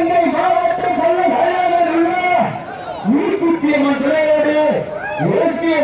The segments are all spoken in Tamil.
தஞ்சை மாவட்ட கல்வியாளர் உள்ள நீக்குத்திய மன்றோடு எஸ் கே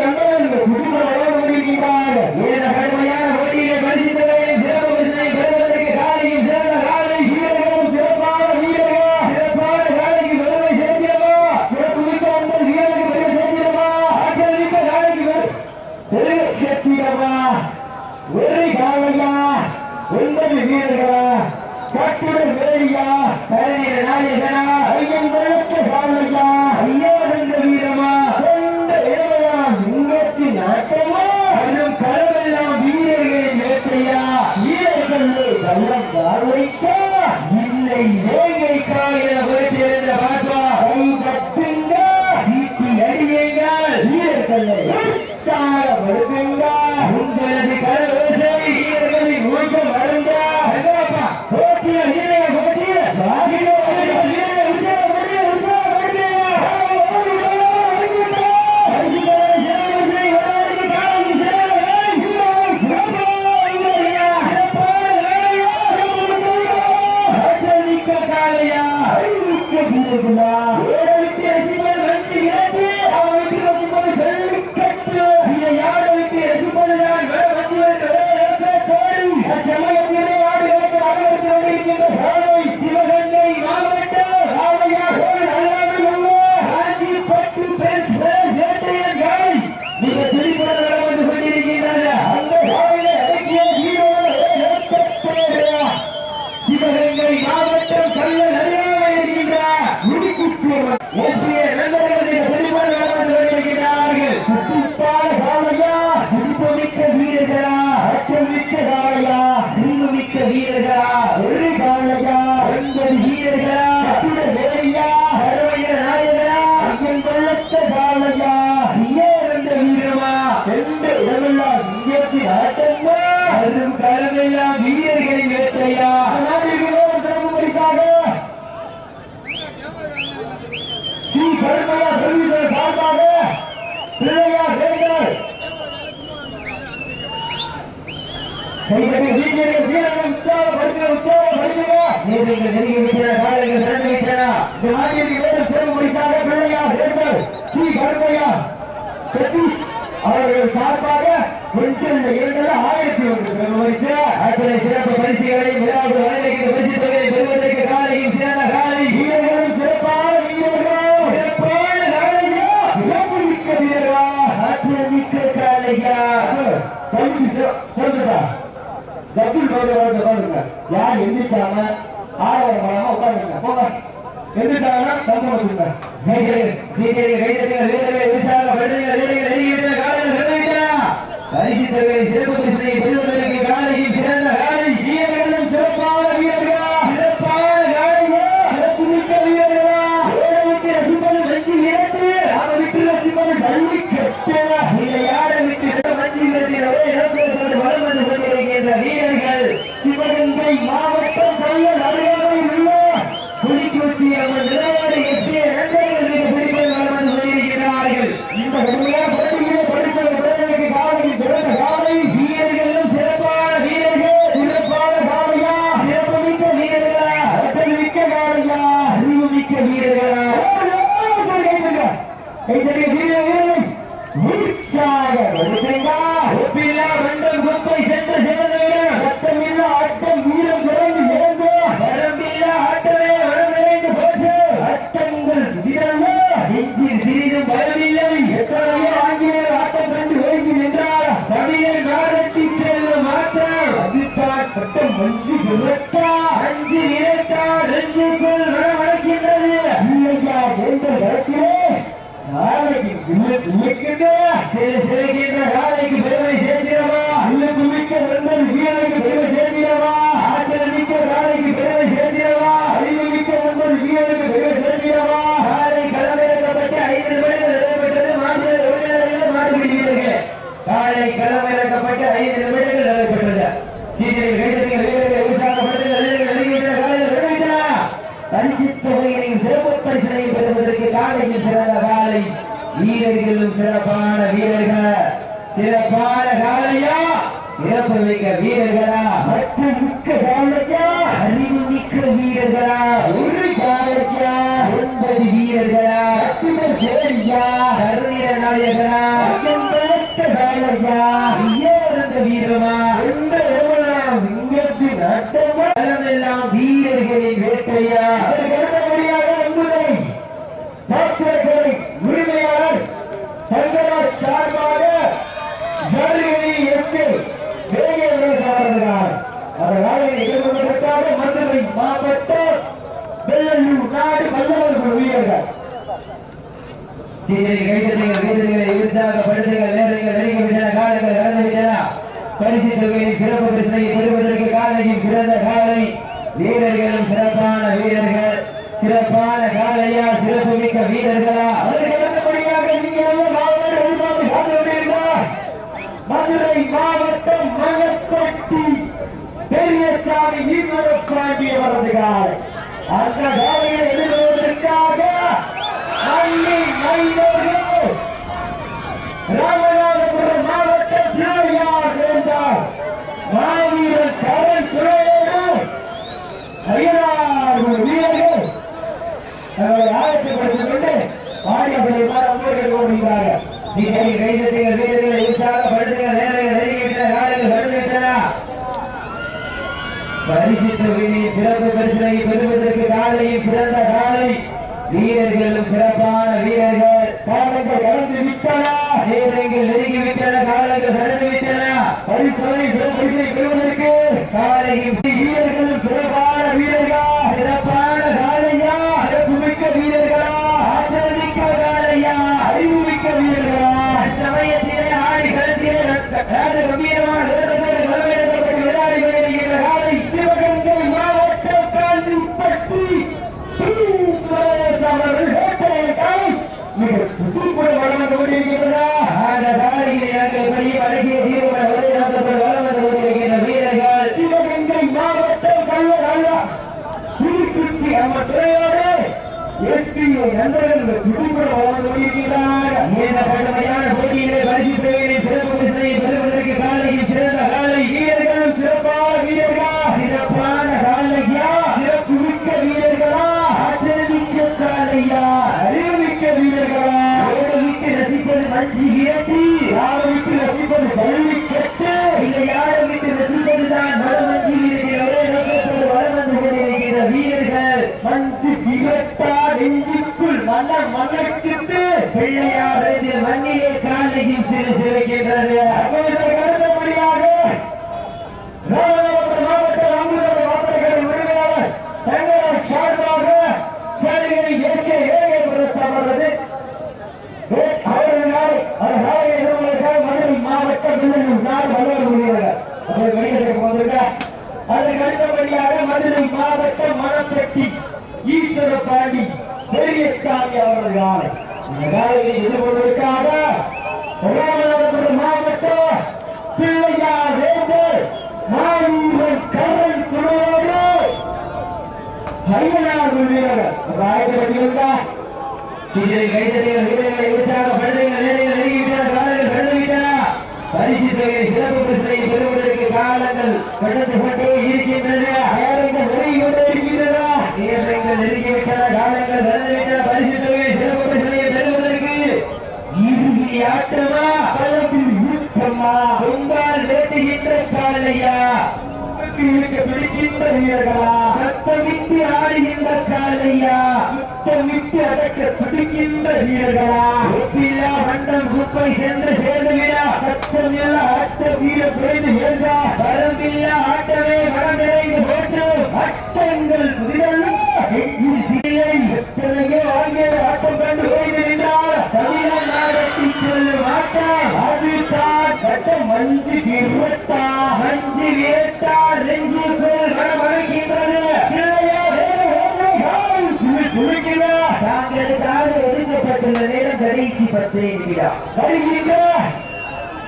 நீதிக்கு நெருங்கி விட்டன காலையில் திறந்து விட்டன இந்த ஆண்டிற்கு வேறு சிறு முடிக்காக பிள்ளையா சேர்ந்தர் சி. கருமையா சதீஷ் அவர்கள் சார்பாக வெற்றியில் இருந்தது ஆயிரத்தி ஒன்று வரிசை யார் எந்திரிக்காம எதுக்காக தந்து வச்சுருக்காங்க Hallelujah. ಬಾಲಕ್ಯ ಹರಿವು ಮಿಕ್ಕ ವೀರಗಳ ஒரு ಬಾಲಕ್ಯ ஒன்பது வீரர்கள? அத்துமர் சேரியா ஹரணிர நாயகனா? அக்கம் பலத்த பாலக்யா ஏறந்த வீரமா? நேரங்கள் காலங்கள் பரிசு சிறப்பு பிரச்சனையை பெறுவதற்கு சிறந்த காலை. வீரர்களும் சிறப்பான வீரர்கள். சிறப்பான காலையா சிறப்பு மிக்க வீரர்களா மதுரை மாவட்டம் மகப்பட்டி பெரியசாமி ஈஸ்வர பாண்டி அந்த காலையை எதிர்கொள்வதற்காக அள்ளி மைந்தர்கள் ராமநாதபுரம் மாவட்டம் பிள்ளையார் வேண்டார் மாவீரர் கரண் துறையோடு ஐயனார் வீரர்கள். தங்களை ஆயத்தப்படுத்திக் கொண்டு ஆடியப்படுமாறு அன்பர்கள் கோருகிறார்கள் சீரை கைதறிகள் வீரர்களை உற்சாகப்படுத்துங்கள் நேரங்கள் காலங்கள் சிறப்பு பிரச்சனையை பெரு வீரர்களும் சிறப்பான வீரர்கள். காலங்கள் கடந்து விட்டன. நேரங்கள் நெருங்கி விட்டன. காலங்கள் கடந்து விட்டன. பரிசோதனை பெறுவதற்கு காலையும் வீரர்களும் சிறப்பான வீரர்களா சிறப்பான காலையா சிறப்புமிக்க வீரர்களா ஆற்றல் மிக்க காலையா அறிவுமிக்க வீரர்களா சமயத்திலே ஆடி களத்திலே ராஜ கம்பீரமான வீரர்கள் வரவேற்கப்பட்டு விளையாடி கொண்டிருக்கின்ற காலை சிவகங்கை மாவட்டம் காஞ்சிப்பட்டி சுரேஷ் அவர்கள் வேட்டையிட்டால் மிக புதுப்புற வளம் வந்து கொண்டிருக்கிறதா அந்த காலையில் எனக்கு பெரிய அழகிய தீர்வுகள் ஒரே நோக்கத்தில் வளம் வந்து கொண்டிருக்கின்ற வீரர்கள் சிவகங்கை மாவட்டம் கல்லூர் அல்லா புதுக்குட்டி அம்ம துறையோடு எஸ்பிஐ நண்பர்கள் புதுப்புற வளம் வந்து கடுமையான போட்டியிலே பரிசு தொகையின் சிறப்பு விசையை பெறுவதற்கு காலையில் சிறந்த காலை வீரர்களும் சிறப்பான வீரர்களா? சிறப்பான காலையா? சிறப்புமிக்க வீரர்களா? காலையா? அறிவுமிக்க வீரர்களா? ரசிப்பது இல்லை ஒரே நோக்கத்தோடு கொண்டிருக்கிற வீரர்கள் மஞ்சு பிகட்டா நெஞ்சு நல்ல மணக்கிட்டு பிள்ளையார் மண்ணிலே காலையும் சிறு சிறுக்கின்றது அதற்கு அடுத்தபடியாக ராமநாதபுரம் மாவட்ட ராமநாத வார்த்தைகளை உரிமையாளர் தங்கராஜ் சார்பாக சேரிகளை ஏற்கே ஏகே பிரதேசம் அவரது அவர்களால் அவர்களால் எதிர்கொள்வதற்காக மதுரை மாவட்டம் வில்லூர் நாடு வல்லூர் உரியவர்கள் அவர் வெளியிடப்பட்டு வந்திருக்கார் அதற்கு அடுத்தபடியாக மதுரை ஈஸ்வர பாண்டி பெரியசாமி அவர்கள் இந்த காலையை எதிர்கொள்வதற்காக ராமநாதபுரம் மாவட்டம் பிள்ளையார் வேந்தர் மாவீரன் கரண் துணையோடு ஐயனார் வீரர்கள். ராயபுரத்திலிருந்தா சிறிது கைத்தறிகள் வீரர்களை உற்சாகப்படுத்துங்கள் நிலையில் நெருங்கிவிட்டன. காலங்கள் கடந்துவிட்டன பரிசு தொகை சிறப்பு பிரச்சனையை பெறுவதற்கு காலங்கள் இருக்கின்றன. நெருங்கிவிட்டன. காலங்கள் இருக்க பிடிக்கின்ற வீரர்களா சத்தமிட்டு ஆடுகின்ற காலையா முத்தமிட்டு அடக்க துடிக்கின்ற வீரர்களா? ஒப்பில்லா மண்டம் குப்பை சென்று சேர்ந்துவிடா. சத்தமில்ல அட்ட வீர குறைந்து ஏந்தா வரம்பில்லா ஆட்டமே மனம் போட்டு அட்டங்கள் முதலும் எஞ்சி சீலை எத்தனையோ ஆங்கில ஆட்டம் கண்டு மஞ்சு கிரட்டா மஞ்சு விரட்டா நெஞ்சுக்குள் மனமழைக்கின்றது தாங்களுக்காக ஒதுக்கப்பட்டுள்ள நேரம் கடைசி பத்து நிமிடம். வருகின்ற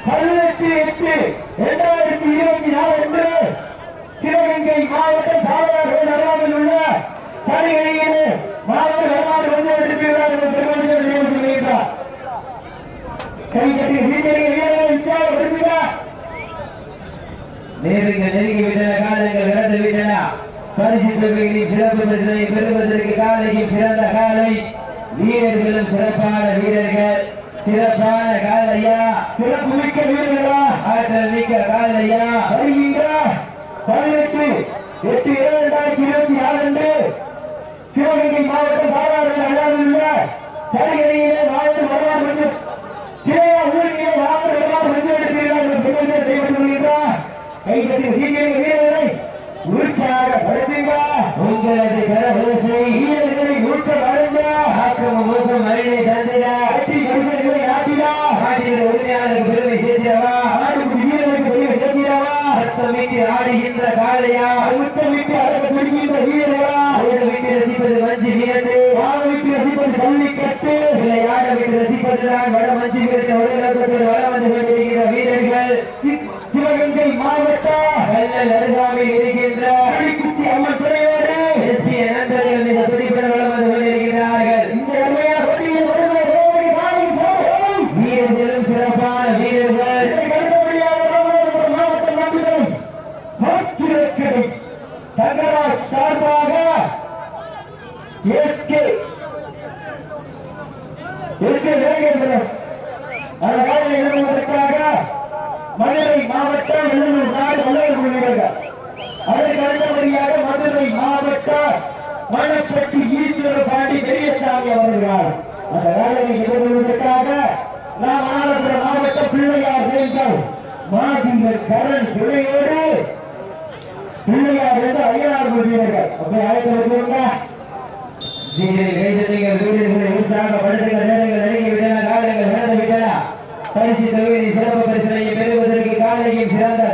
பதினெட்டு எட்டு இரண்டாயிரத்தி இருபத்தி நாலு அன்று சிவகங்கை மாவட்டம் உள்ள மாவட்ட வரலாறு வந்து கை கட்டி நேரங்கள் நெருங்கி விட்டன காலங்கள் கடந்து விட்டன. பரிசு தொகைகளின் சிறப்பு பிரச்சனை பெறுவதற்கு காலையும் சிறந்த காலை. வீரர்களும் சிறப்பான வீரர்கள். சிறப்பான காலையா? சிறப்பு மிக்க வீரர்களா? ஆற்றல் மிக்க காலையா? வருகின்ற பதினெட்டு எட்டு இரண்டாயிரத்தி இருபத்தி ஆறு அன்று சிவகங்கை மாவட்டம் பாராளுமன்ற அண்ணாவில் சரிகரியிலே வாழ்ந்து வருவார் என்று சிறையா ஊரிலே வாழ்ந்து வருவார் என்று எடுப்பீர்கள் பெருமை செய்யப்பட்டுள்ளார் கைகட்டி சீக்கிரம் வீரர்களை உற்சாகப்படுத்துங்க உங்களது கரகோசை வீரர்களை ஊக்க வழங்க ஆக்கம் மூக்க மருளை தந்திடா. கட்டி கருசைகளை ஆட்டிடா நாட்டின் உரிமையாளருக்கு பெருமை சேர்த்திடவா வீரருக்கு ஆடுகின்ற காளையா. முத்தமிட்டு அடக்க வீரர்களா. ஓட விட்டு ரசிப்பது மஞ்சு வீரத்து. ரசிப்பது ஜல்லிக்கட்டு விளையாட விட்டு ரசிப்பதுதான் வட மஞ்சு வீரத்தை உலகத்தில் வளம் வந்து கொண்டிருக்கிற வீரர்கள் சி- சிவகங்கை மாவட்ட கல்லல் அருகாமையில் இருக்கின்ற குட்டி அம்மன் துறையோடு எஸ்பி அனந்தர்கள் மிக துடிப்புடன் வளம் வந்து கொண்டிருக்கிறார்கள் இந்த அருமையான போட்டியில் வருகிற ஓடி வாழும் போதும் வீரர்களும் சிறப்பான வீரர்கள் இதை கருதப்படியாக ராமநாதபுரம் மாவட்ட நம்பிக்கை மாற்றிருக்கிறது தங்கராஜ் சார்பாக எஸ்கே எஸ்கே வேகேந்திரஸ் அந்த காலையில் இறங்குவதற்காக மதுரை மாவட்டம் வெள்ளூர் நாடு வல்லூர் வீரர்கள் அதற்கு அடுத்தபடியாக மதுரை மாவட்ட மணப்பட்டி ஈஸ்வர பாண்டி பெரியசாமி அவர்கள் அந்த வேலையை எதிர்கொள்வதற்காக நாம் ஆலப்புற மாவட்ட பிள்ளையார் வேந்தர் மாதிங்கள் கரண் துணையோடு பிள்ளையார் வேந்த ஐயனார் வீரர்கள் அப்படி அழைத்து வருவீங்க சீக்கிரம் நேரங்கள் நெருங்கி விட்டன காலங்கள் நடந்து விட்டன பரிசு தொகுதி சிறப்பு பரிசனையை பெறுவதற்கு காலையில் சிறந்த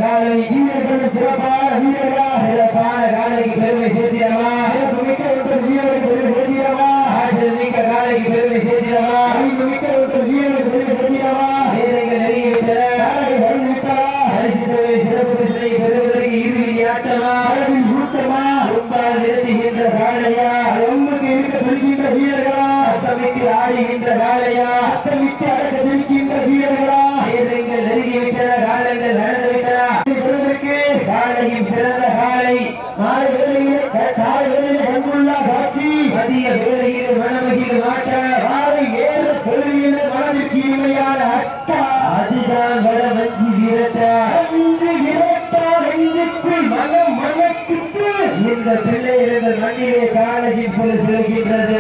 மண்ணிலே காலகி சில சிறக்கின்றது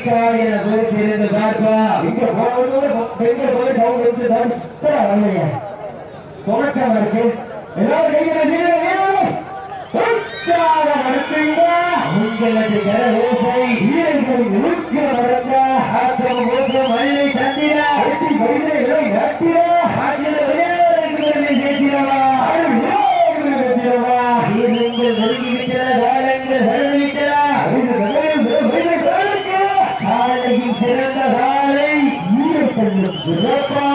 வேகைக்கா என பொறுத்திருந்து பார்ப்பா இங்க போனதோட எங்க போய் அவங்க வந்து நான் சுத்தம் வரலைங்க தொடக்கம் இருக்கு எல்லாரும் கைகளை வீரர்களின் மழை தந்திரா விளையாடுக்கு பெருமை சேர்த்திடவா ஆடு விளையாடுகள் வெற்றிடவா வீரர்கள் நெருங்கிவிட்டன காலங்கள் நடந்துவிட்டன காலையின் சிறந்த காலை வீரர்களும் சிறப்பான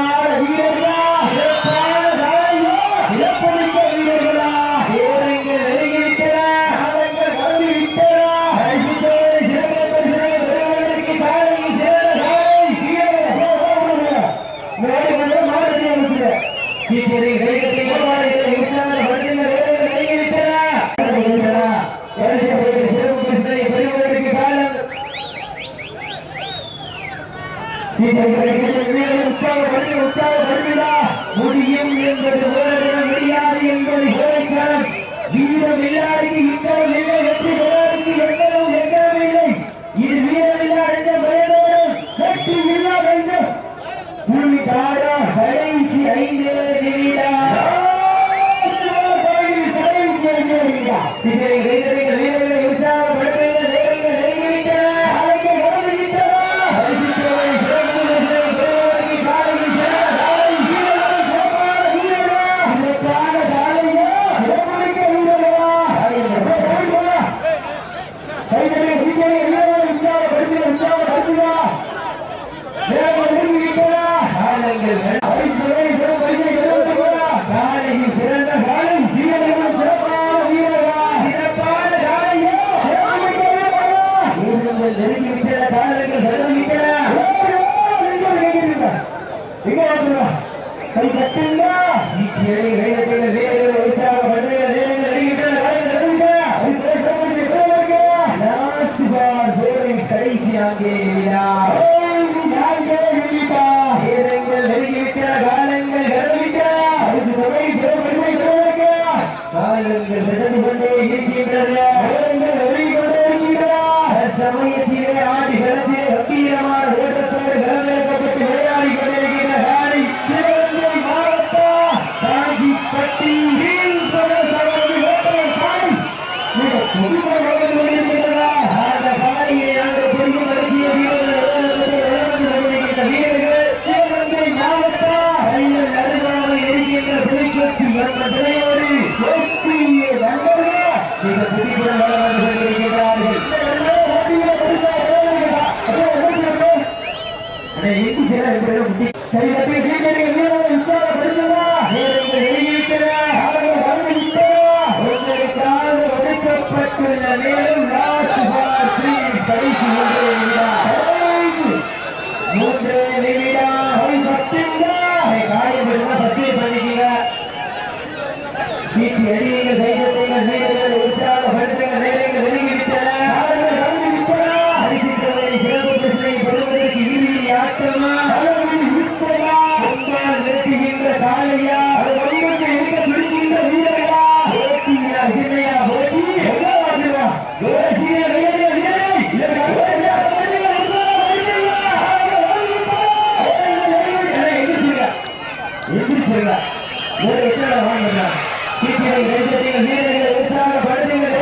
வீரர்களை உற்சாகப்படுத்துங்கள்.